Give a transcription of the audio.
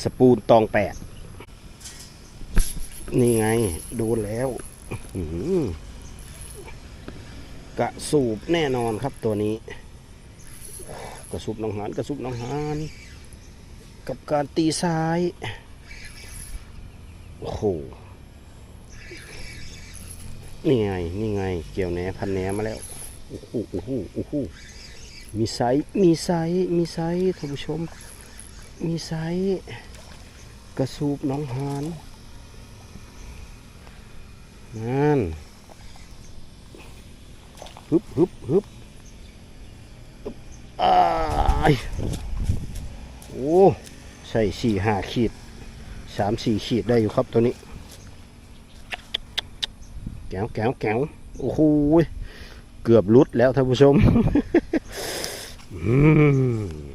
สปูนตองแปด นี่ไงดูแล้วกระสูบแน่นอนครับตัวนี้ กระสูบน้องหานกระสูบน้องหานกับการตีซ้าย โอ้โห นี่ไง นี่ไง เกี่ยวแหนพันแหนมาแล้ว โอ้โหโอ้โหโอ้โหมีไซส์มีไซส์มีไซส์ท่านผู้ชม มีไซส์กระสูบน้องหานนั่นฮึบฮึบฮึบอ้ายโอ้ใส่สี่ห้าขีดสามสี่ขีดได้อยู่ครับตัวนี้ แก้วแก้วแก้วโอ้โหเกือบลุดแล้วท่านผู้ชม อืม